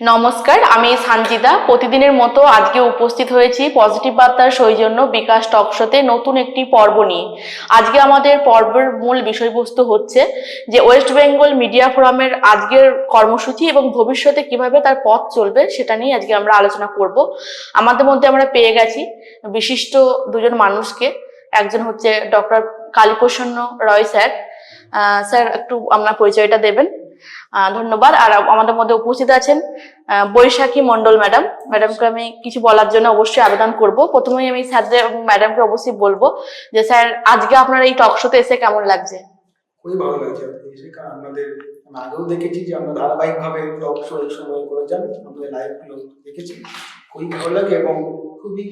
নমস্কার, আমি সানজিদা। প্রতিদিনের মতো আজকে উপস্থিত হয়েছি পজিটিভ বার্তার সৌজন্য বিকাশ টকশোতে নতুন একটি পর্ব নিয়ে। আজকে আমাদের পর্বের মূল বিষয়বস্তু হচ্ছে যে ওয়েস্ট বেঙ্গল মিডিয়া ফোরামের আজকের কর্মসূচি এবং ভবিষ্যতে কীভাবে তার পথ চলবে সেটা নিয়ে আজকে আমরা আলোচনা করব। আমাদের মধ্যে আমরা পেয়ে গেছি বিশিষ্ট দুজন মানুষকে। একজন হচ্ছে doctor Kaliprasanna Roy sir. Sir, একটু আপনার পরিচয়টা দেবেন। ধন্যবাদ। আর আমাদের মধ্যে উপস্থিত আছেন বৈশাখী মন্ডল ম্যাডাম। ম্যাডামকে আমি কিছু বলার জন্য অবশ্যই আবেদন করব। প্রথমেই আমি স্যারদের ম্যাডামকে অবশ্যই বলব যে, স্যার, আজকে আপনার এই টক শোতে এসে কেমন লাগছে? খুবই ভালো লাগছে আপনাদের আগেও দেখেছি যে আমরা ধারাবাহিকভাবে টক শো সময় করে যান, আমাদের লাইভগুলো দেখেছি। খুবই ভালো লাগে এবং খুবই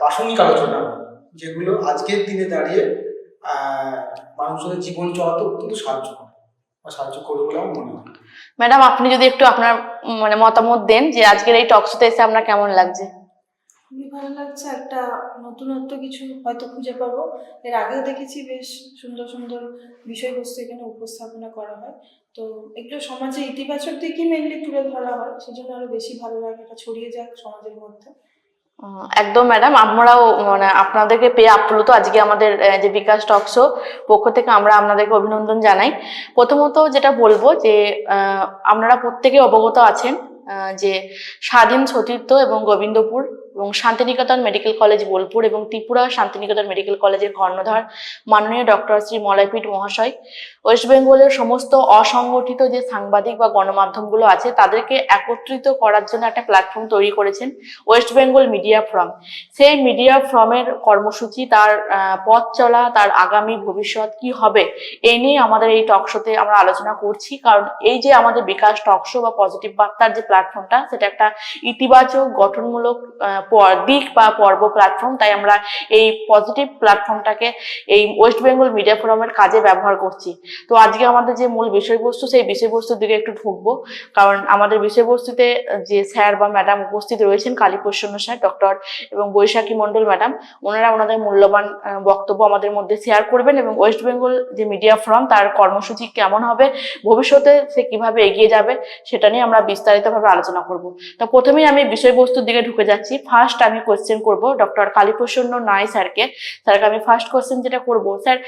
প্রাসঙ্গিক আলোচনা, যেগুলো আজকের দিনে দাঁড়িয়ে মানুষের জীবন চলাতে অত্যন্ত সাহায্য সাহায্য করবে বলে আমার মনে হয়। ম্যাডাম আপনি যদি একটু আপনার মানে মতামত দেন যে আজকের এই টক শোতে এসে আপনার কেমন লাগছে? খুবই ভালো লাগছে। একটা নতুনত্ব কিছু হয়তো খুঁজে পাবো। এর আগেও দেখেছি বেশ সুন্দর সুন্দর বিষয়বস্তু এখানে উপস্থাপনা করা হয়। তো একটু সমাজে ইতিবাচক দিকই মেনলি তুলে ধরা হয়। সেজন্য আরও বেশি ভালো লাগে। এটা ছড়িয়ে যাক সমাজের মধ্যে। একদম ম্যাডাম আমরাও মানে আপনাদেরকে পেয়ে আপ্লুত। আজকে আমাদের যে বিকাশ টকশো পক্ষ থেকে আমরা আপনাদেরকে অভিনন্দন জানাই। প্রথমত যেটা বলব যে আপনারা প্রত্যেকে অবগত আছেন যে স্বাধীন সতীর্থ এবং গোবিন্দপুর এবং শান্তিনিকেতন মেডিকেল কলেজ বোলপুর এবং ত্রিপুরা শান্তিনিকেতন মেডিকেল কলেজের কর্ণধার মাননীয় ডক্টর শ্রী মলয়পীঠ মহাশয়। ওয়েস্ট বেঙ্গলের সমস্ত অসংগঠিত যে সাংবাদিক বা গণমাধ্যমগুলো আছে, তাদেরকে একত্রিত করার জন্য একটা প্ল্যাটফর্ম তৈরি করেছেন ওয়েস্ট বেঙ্গল মিডিয়া ফ্রম। সেই মিডিয়া ফোরামের কর্মসূচি, তার পথ চলা, তার আগামী ভবিষ্যৎ কি হবে এই নিয়ে আমাদের এই টক শোতে আমরা আলোচনা করছি। কারণ এই যে আমাদের বিকাশ টক শো বা পজিটিভ বার্তার যে প্ল্যাটফর্মটা সেটা একটা ইতিবাচক, গঠনমূলক দিক বা পর্ব প্ল্যাটফর্ম তাই আমরা এই পজিটিভ প্ল্যাটফর্মটাকে এই ওয়েস্ট বেঙ্গল মিডিয়া ফোরামের কাজে ব্যবহার করছি। তো আজকে আমাদের যে মূল বিষয়বস্তু, সেই বিষয়বস্তুর দিকে একটু ঢুকবো। কারণ আমাদের বিষয়বস্তুতে যে স্যার বা ম্যাডাম উপস্থিত রয়েছেন কালীপ্রসন্ন স্যার ডক্টর এবং বৈশাখী মণ্ডল ম্যাডাম ওনারা ওনাদের মূল্যবান বক্তব্য আমাদের মধ্যে শেয়ার করবেন এবং ওয়েস্ট বেঙ্গল যে মিডিয়া ফ্রম তার কর্মসূচি কেমন হবে, ভবিষ্যতে সে কীভাবে এগিয়ে যাবে, সেটা নিয়ে আমরা বিস্তারিতভাবে আলোচনা করব। তো প্রথমেই আমি বিষয়বস্তুর দিকে ঢুকে যাচ্ছি। ফার্স্ট আমি কোয়েশ্চেন করব ডক্টর কালীপ্রসন্ন নায় স্যারকে। স্যারকে আমি ফার্স্ট কোয়েশ্চেন যেটা করব, স্যার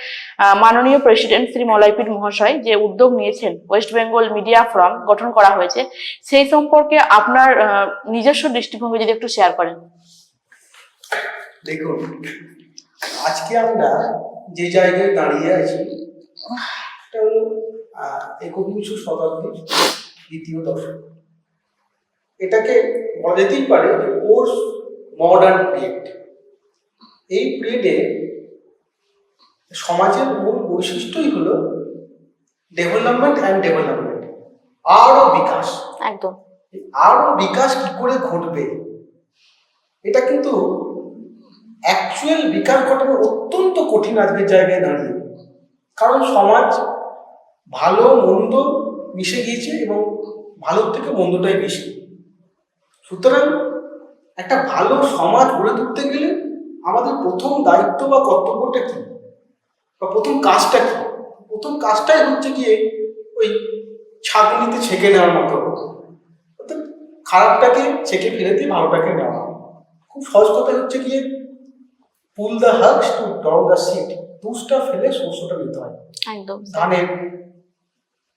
মাননীয় প্রেসিডেন্ট শ্রী মলয়পীঠ মহাশয় যে উদ্যোগ নিয়েছেন ওয়েস্ট বেঙ্গল মিডিয়া ফোরাম গঠন করা হয়েছে, সেই সম্পর্কে আপনার নিজস্ব দৃষ্টিভঙ্গি যদি একটু শেয়ার করেন। দেখুন, আজকে আমরা যে জায়গায় দাঁড়িয়ে আছি একবিংশ শতাব্দীর দ্বিতীয় দশক। এটাকে বলা যেতেই পারে যে পোস্ট মডার্ন পিরিয়ড এই পিরিয়ডে সমাজের মূল বৈশিষ্ট্যই হলো ডেভেলপমেন্ট অ্যান্ড ডেভেলপমেন্ট আরও বিকাশ। একদম। আরও বিকাশ কি করে ঘটবে? এটা কিন্তু অ্যাকচুয়াল বিকাশ ঘটানো অত্যন্ত কঠিন আজকের জায়গায় দাঁড়িয়ে। কারণ সমাজ ভালো মন্দ মিশে গিয়েছে এবং ভালোর থেকে মন্দটাই বেশি। সুতরাং একটা ভালো সমাজ গড়ে তুলতে গেলে আমাদের প্রথম দায়িত্ব বা কর্তব্যটা কি? বা প্রথম কাজটা কি? প্রথম কাজটাই হচ্ছে গিয়ে ওই ছাগনিতে ছেঁকে নেওয়ার মতো। অর্থাৎ খারাপটাকে ছেঁকে ফেলে দিয়ে ভালোটাকে নেওয়া। খুব সহজ কথা হচ্ছে গিয়ে pull the hugs to door the seat দুসটা ফেলে শস্যটা নিতে হয়। একদম। ধানের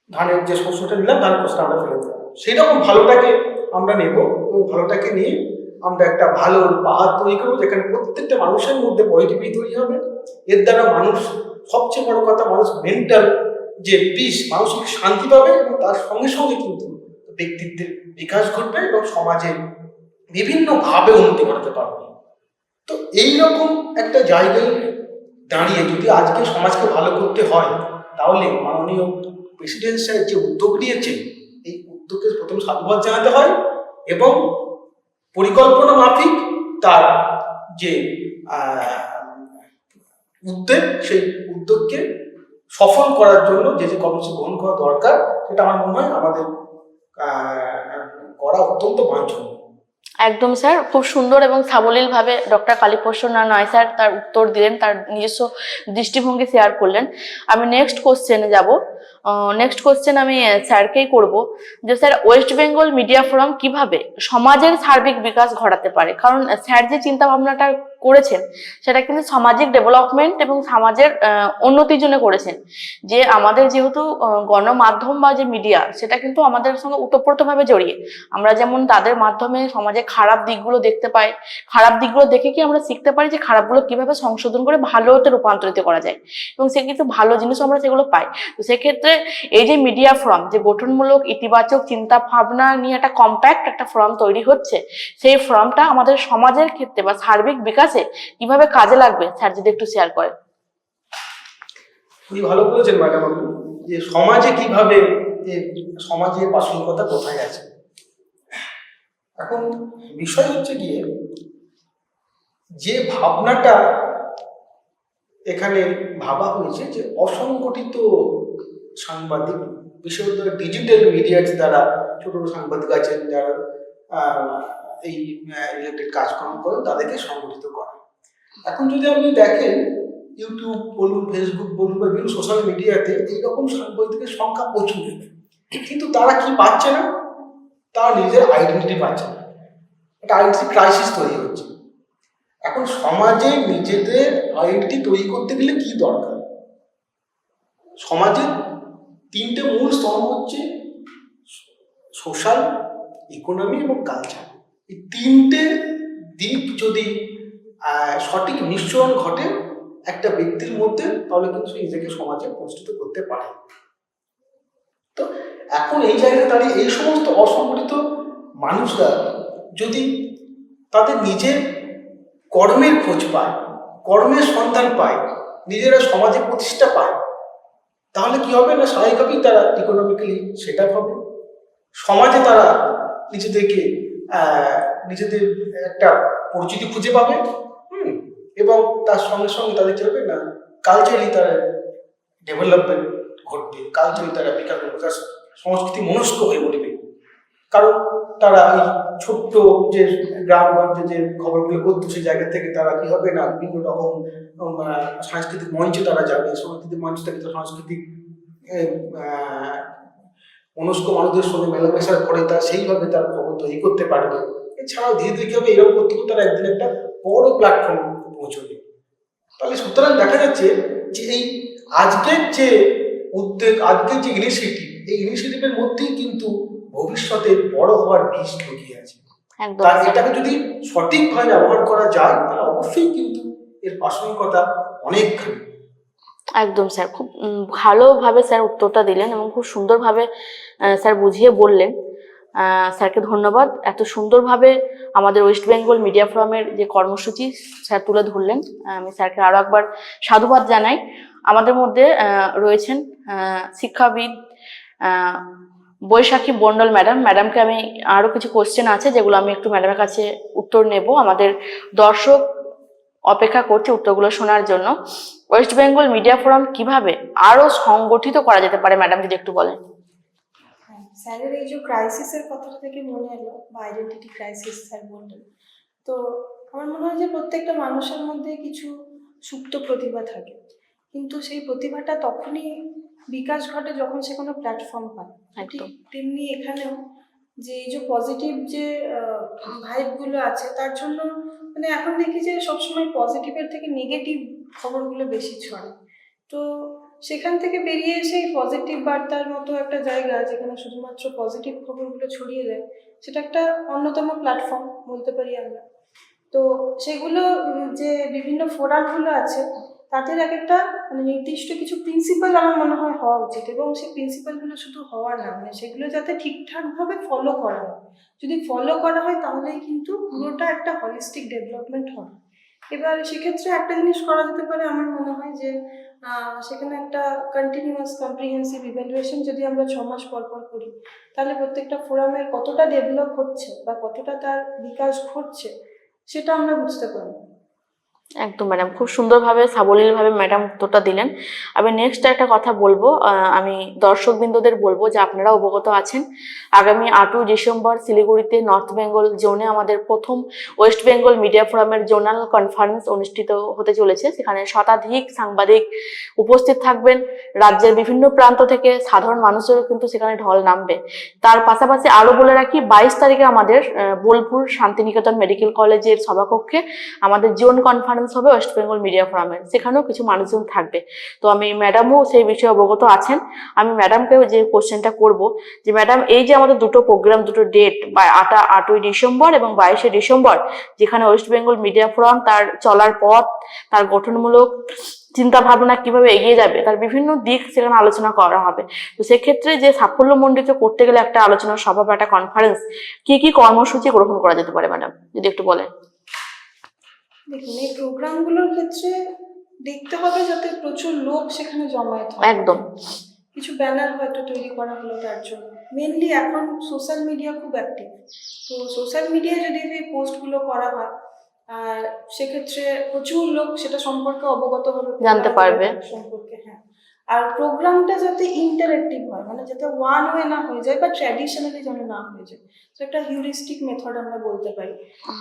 ধানের যে শস্যটা নিলাম ধানের শস্যটা আমরা ফেলে দিলাম। সেই রকম ভালোটাকে আমরা নেব এবং ভালোটাকে নিয়ে আমরা একটা ভালো পাহাড় তৈরি করব, যেখানে প্রত্যেকটা মানুষের মধ্যে পজিটিভিটি তৈরি হবে। এর দ্বারা মানুষ, সবচেয়ে বড় কথা, মানুষ মেন্টাল যে পিস মানসিক শান্তি পাবে এবং তার সঙ্গে সঙ্গে কিন্তু ব্যক্তিত্বের বিকাশ ঘটবে এবং সমাজে বিভিন্নভাবে উন্নতি করতে পারবে। তো এই রকম একটা জায়গায় দাঁড়িয়ে যদি আজকে সমাজকে ভালো করতে হয়, তাহলে মাননীয় প্রেসিডেন্ট সাহেব যে উদ্যোগ নিয়েছেন, এই উদ্যোগকে প্রথম সাধুবাদ জানাতে হয় এবং পরিকল্পনা মাফিক তার যে উদ্যোগ, সেই উদ্যোগকে সফল করার জন্য যে যে কর্মসূচি গ্রহণ করা দরকার, সেটা আমার মনে হয় আমাদের করা অত্যন্ত বাঞ্ছনীয়। একদম, স্যার। খুব সুন্দর এবং সাবলীল ভাবে ডক্টর কালীপ্রসন্ন নয়, স্যার, তার উত্তর দিলেন, তার নিজস্ব দৃষ্টিভঙ্গি শেয়ার করলেন। আমি নেক্সট কোশ্চেনে যাব। নেক্সট কোশ্চেন আমি স্যারকেই করব যে, sir West Bengal media forum কীভাবে সমাজের সার্বিক বিকাশ ঘটাতে পারে? কারণ, স্যার যে চিন্তা ভাবনাটা করেছেন, সেটা কিন্তু সামাজিক ডেভেলপমেন্ট এবং সমাজের উন্নতির জন্য করেছেন। যে আমাদের যেহেতু গণমাধ্যম বা যে মিডিয়া সেটা কিন্তু আমাদের সঙ্গে ওতপ্রোতভাবে জড়িয়ে। আমরা যেমন তাদের মাধ্যমে সমাজে খারাপ দিকগুলো দেখতে পাই, খারাপ দিকগুলো দেখে কি আমরা শিখতে পারি যে খারাপগুলো কীভাবে সংশোধন করে ভালোতে রূপান্তরিত করা যায়? এবং সে কিন্তু ভালো জিনিস আমরা সেগুলো পাই। তো সেক্ষেত্রে এই যে মিডিয়া ফোরাম যে গঠনমূলক ইতিবাচক চিন্তা ভাবনা নিয়ে একটা কম্প্যাক্ট একটা ফোরাম তৈরি হচ্ছে, সেই ফোরামটা আমাদের সমাজের ক্ষেত্রে বা সার্বিক বিকাশে কীভাবে কাজে লাগবে? স্যার যদি একটু শেয়ার করেন খুবই ভালো বলেছেন ম্যাডাম যে সমাজে কীভাবে সমাজে প্রাসঙ্গিকতা কোথায় আছে। এখন বিষয় হচ্ছে গিয়ে, যে ভাবনাটা এখানে ভাবা হয়েছে যে অসংগঠিত সাংবাদিক, বিশেষত ডিজিটাল মিডিয়ার দ্বারা ছোট ছোট সাংবাদিক আছেন যারা এই রিলেটেড কাজকর্ম করেন তাদেরকে সংগঠিত করা। এখন যদি আপনি দেখেন ইউটিউব বলুন ফেসবুক বলুন বা বিভিন্ন সোশ্যাল মিডিয়াতে এইরকম সাংবাদিকের সংখ্যা প্রচুর। কিন্তু তারা কি পাচ্ছে না? তারা নিজের আইডেন্টিটি পাচ্ছে না। একটা আইডেন্টি ক্রাইসিস তৈরি হচ্ছে। এখন সমাজে নিজেদের আইডেন্টি তৈরি করতে গেলে কি দরকার? সমাজের তিনটে মূল স্তম্ভ হচ্ছে সোশ্যাল ইকোনমি এবং কালচার এই তিনটে দিক যদি সঠিক মিশ্রণ ঘটে, একটা ব্যক্তির মধ্যে, তাহলে কিন্তু নিজেকে সমাজে প্রতিষ্ঠিত করতে পারে। তো এখন এই জায়গায় দাঁড়িয়ে এই সমস্ত অসংগঠিত মানুষরা যদি তাদের নিজের কর্মের খোঁজ পায়, কর্মের সন্ধান পায়, নিজেরা সমাজে প্রতিষ্ঠা পায়, তাহলে কি হবে না স্বাভাবিকভাবেই তারা ইকোনমিক্যালি সেট হবে? সমাজে তারা নিজেদেরকে নিজেদের একটা পরিচিতি খুঁজে পাবে এবং তার সঙ্গে সঙ্গে তাদের কি হবে না কালচারালি তারা ডেভেলপমেন্ট ঘটবে কালচারালি তারা বিকাশ ঘটবে, তার সংস্কৃতি মনস্ক হয়ে উঠবে। কারণ তারা এই ছোট্ট যে গ্রামগঞ্জে যে খবরগুলো করতো সেই জায়গা থেকে তারা কি হবে না, বিভিন্ন রকম সাংস্কৃতিক মঞ্চে তারা যাবে, সাংস্কৃতিক মঞ্চ থেকে সাংস্কৃতিক মনস্ক মানুষদের সঙ্গে মেলামেশার করে তারা সেইভাবে তার খবর তৈরি করতে পারবে। এছাড়াও ধীরে ধীরে হবে এরকম করতে করতে তারা একদিন একটা বড় প্ল্যাটফর্ম পৌঁছবে। তাহলে সুতরাং দেখা যাচ্ছে যে এই আজকের যে উদ্যোগ আজকের যে ইনিশিয়েটিভ এই ইনিশিয়েটিভের মধ্যেই কিন্তু ভবিষ্যতে বড় হওয়ার বীজ লুকিয়ে আছে। তার এটাকে যদি সঠিকভাবে ব্যবহার করা যায় তাহলে অবশ্যই কিন্তু এর প্রাসঙ্গিকতা অনেকখানি একদম স্যার, খুব ভালোভাবে স্যার উত্তরটা দিলেন এবং খুব সুন্দরভাবে স্যার বুঝিয়ে বললেন। স্যারকে ধন্যবাদ। এত সুন্দরভাবে আমাদের ওয়েস্ট বেঙ্গল মিডিয়া ফোরামের যে কর্মসূচি, স্যার তুলে ধরলেন। আমি স্যারকে আরও একবার সাধুবাদ জানাই। আমাদের মধ্যে রয়েছেন শিক্ষাবিদ বৈশাখী বন্ডল ম্যাডাম। ম্যাডামকে আমি আরও কিছু কোশ্চেন আছে যেগুলো আমি একটু ম্যাডামের কাছে উত্তর নেব। আমাদের দর্শক অপেক্ষা করছে উত্তরগুলো শোনার জন্য। ওয়েস্ট বেঙ্গল মিডিয়া ফোরাম কীভাবে আরও সংগঠিত করা যেতে পারে? ম্যাডাম যদি একটু বলেন। হ্যাঁ স্যারের এই যে ক্রাইসিসের কথাটা থেকে মনে এলো বা আইডেন্টিটি ক্রাইসিস স্যার বললেন তো আমার মনে হয় যে প্রত্যেকটা মানুষের মধ্যে কিছু সুপ্ত প্রতিভা থাকে। কিন্তু সেই প্রতিভাটা তখনই বিকাশ ঘটে যখন সে কোনো প্ল্যাটফর্ম পায়। ঠিক তেমনি এখানেও যে এই যে পজিটিভ যে ভাইবগুলো আছে তার জন্য মানে এখন দেখি যে সবসময় পজিটিভের থেকে নেগেটিভ খবরগুলো বেশি ছড়ে তো সেখান থেকে বেরিয়ে এসে পজিটিভ বার্তার মতো একটা জায়গা যেখানে শুধুমাত্র পজিটিভ খবরগুলো ছড়িয়ে যায় সেটা একটা অন্যতম প্ল্যাটফর্ম বলতে পারি আমরা। তো সেগুলো যে বিভিন্ন ফোরামগুলো আছে, তাদের এক একটা মানে নির্দিষ্ট কিছু প্রিন্সিপাল আমার মনে হয় হওয়া উচিত এবং সেই প্রিন্সিপালগুলো শুধু হওয়া না মানে সেগুলো যাতে ঠিকঠাকভাবে ফলো করা হয়। যদি ফলো করা হয় তাহলেই কিন্তু পুরোটা একটা হলিস্টিক ডেভেলপমেন্ট হবে। এবার সেক্ষেত্রে একটা জিনিস করা যেতে পারে, আমার মনে হয় যে সেখানে একটা কন্টিনিউয়াস কম্প্রিহেন্সিভ ইভ্যালুয়েশন যদি আমরা ছ মাস পর পর করি, তাহলে প্রত্যেকটা ফোরামের কতটা ডেভেলপ হচ্ছে বা কতটা তার বিকাশ ঘটছে, সেটা আমরা বুঝতে পারব। একদম ম্যাডাম খুব সুন্দরভাবে, সাবলীলভাবে ম্যাডাম উত্তরটা দিলেন। আমি নেক্সট একটা কথা বলব আমি দর্শকবৃন্দদের বলব যে আপনারা অবগত আছেন, আগামী আটই ডিসেম্বর শিলিগুড়িতে নর্থ বেঙ্গল জোনে আমাদের প্রথম ওয়েস্ট বেঙ্গল মিডিয়া ফোরামের জোনাল কনফারেন্স অনুষ্ঠিত হতে চলেছে। সেখানে শতাধিক সাংবাদিক উপস্থিত থাকবেন। রাজ্যের বিভিন্ন প্রান্ত থেকে সাধারণ মানুষেরও কিন্তু সেখানে ঢল নামবে। তার পাশাপাশি আরও বলে রাখি, বাইশ তারিখে আমাদের বোলপুর শান্তিনিকেতন মেডিকেল কলেজের সভাকক্ষে আমাদের জোন কনফারেন্স হবে ওয়েস্ট বেঙ্গল মিডিয়া ফোরামের সেখানেও কিছু মানুষজন থাকবে। তো আমি ম্যাডামও সেই বিষয়ে অবগত আছেন। আমি ম্যাডামকেও যে কোশ্চেনটা করব, যে ম্যাডাম এই যে আমাদের দুটো প্রোগ্রাম দুটো ডেট বা আটা, আটই ডিসেম্বর এবং বাইশে ডিসেম্বর, যেখানে ওয়েস্ট বেঙ্গল মিডিয়া ফোরাম তার চলার পথ, তার গঠনমূলক চিন্তা ভাবনা কীভাবে এগিয়ে যাবে, তার বিভিন্ন দিক সেখানে আলোচনা করা হবে। তো সেক্ষেত্রে যে সাফল্যমণ্ডিত করতে গেলে একটা আলোচনা সভা বা একটা কনফারেন্স কি কি কর্মসূচি গ্রহণ করা যেতে পারে ম্যাডাম যদি একটু বলেন। দেখুন এই প্রোগ্রামগুলোর ক্ষেত্রে দেখতে হবে যাতে প্রচুর লোক সেখানে জমায়েত হয়। একদম। কিছু ব্যানার হয়তো তৈরি করা হলো তার জন্য। মেনলি এখন সোশ্যাল মিডিয়া খুব অ্যাক্টিভ তো সোশ্যাল মিডিয়ায় যদি এই পোস্টগুলো করা হয় আর সেক্ষেত্রে প্রচুর লোক সেটা সম্পর্কে অবগত হবে। জানতে পারবে। সম্পর্কে হ্যাঁ। আর প্রোগ্রামটা যাতে ইন্টারেক্টিভ হয় মানে যাতে ওয়ান ওয়ে না হয়ে যায় বা ট্র্যাডিশনালি যেন না হয়ে যায়। তো একটা হিউরিস্টিক মেথড আমরা বলতে পারি।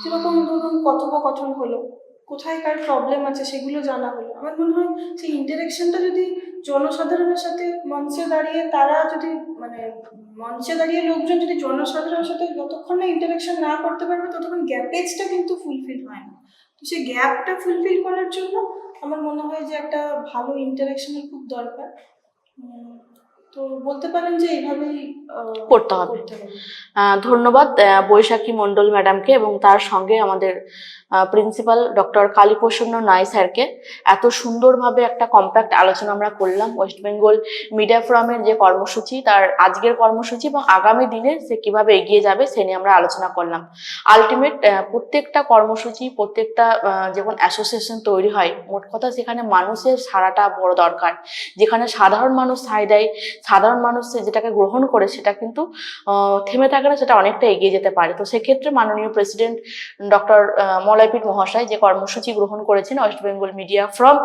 যেরকম ধরুন কথোপকথন হলো কোথায় কার প্রবলেম আছে সেগুলো জানা হলো। আমার মনে হয় সেই ইন্টারেকশনটা যদি জনসাধারণের সাথে মঞ্চে দাঁড়িয়ে তারা যদি মানে মঞ্চে দাঁড়িয়ে লোকজন যদি জনসাধারণের সাথে যতক্ষণ না ইন্টারেকশন না করতে পারবে ততক্ষণ গ্যাপেজটা কিন্তু ফুলফিল হয় না। তো সেই গ্যাপটা ফুলফিল করার জন্য আমার মনে হয় যে একটা ভালো ইন্টারাকশনের খুব দরকার। তো বলতে পারেন যে এইভাবেই করতে হবে। ধন্যবাদ বৈশাখী মণ্ডল ম্যাডামকে এবং তার সঙ্গে আমাদের প্রিন্সিপাল ডক্টর কালীপ্রসন্ন নাই স্যারকে। এত সুন্দরভাবে একটা কম্প্যাক্ট আলোচনা আমরা করলাম। ওয়েস্ট বেঙ্গল মিডিয়া ফোরামের যে কর্মসূচি তার আজকের কর্মসূচি এবং আগামী দিনে সে কীভাবে এগিয়ে যাবে সে নিয়ে আমরা আলোচনা করলাম। আলটিমেট প্রত্যেকটা কর্মসূচি প্রত্যেকটা যখন অ্যাসোসিয়েশন তৈরি হয় মোট কথা সেখানে মানুষের সারাটা বড় দরকার। যেখানে সাধারণ মানুষ সায় দেয় সাধারণ মানুষ সে যেটাকে গ্রহণ করে সেটা কিন্তু থেমে থাকে না, সেটা অনেকটা এগিয়ে যেতে পারে। তো সেক্ষেত্রে মাননীয় প্রেসিডেন্ট ডক্টর মলয়পীঠ মহাশয় যে কর্মসূচি গ্রহণ করেছেন ওয়েস্ট বেঙ্গল মিডিয়া ফ্রম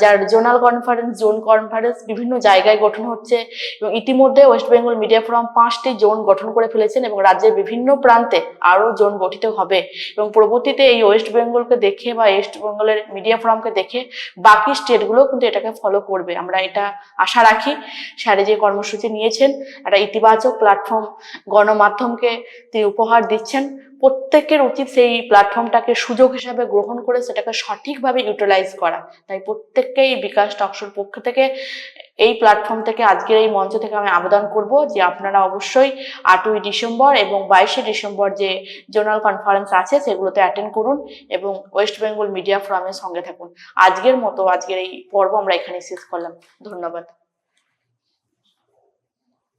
যার জোনাল কনফারেন্স, জোন কনফারেন্স বিভিন্ন জায়গায় গঠন হচ্ছে এবং ইতিমধ্যে ওয়েস্ট বেঙ্গল মিডিয়া ফোরাম পাঁচটি জোন গঠন করে ফেলেছেন এবং রাজ্যের বিভিন্ন প্রান্তে আরও জোন গঠিত হবে। এবং পরবর্তীতে এই ওয়েস্ট বেঙ্গলকে দেখে বা ওয়েস্ট বেঙ্গলের মিডিয়া ফ্রমকে দেখে বাকি স্টেটগুলো কিন্তু এটাকে ফলো করবে। আমরা এটা আশা রাখি। স্যারে যে কর্মসূচি নিয়েছেন, একটা ইতিবাচক প্ল্যাটফর্ম গণমাধ্যমকে তিনি উপহার দিচ্ছেন। প্রত্যেকের উচিত সেই প্ল্যাটফর্মটাকে সুযোগ হিসাবে গ্রহণ করে সেটাকে সঠিকভাবে ইউটিলাইজ করা। তাই প্রত্যেককেই বিকাশ টকশোর পক্ষ থেকে এই প্ল্যাটফর্ম থেকে আজকের এই মঞ্চ থেকে আমি আবেদন করব যে আপনারা অবশ্যই আটই ডিসেম্বর এবং বাইশে ডিসেম্বর যে জোনাল কনফারেন্স আছে সেগুলোতে অ্যাটেন্ড করুন এবং ওয়েস্ট বেঙ্গল মিডিয়া ফোরামের সঙ্গে থাকুন। আজকের মতো আজকের এই পর্ব আমরা এখানে শেষ করলাম। ধন্যবাদ।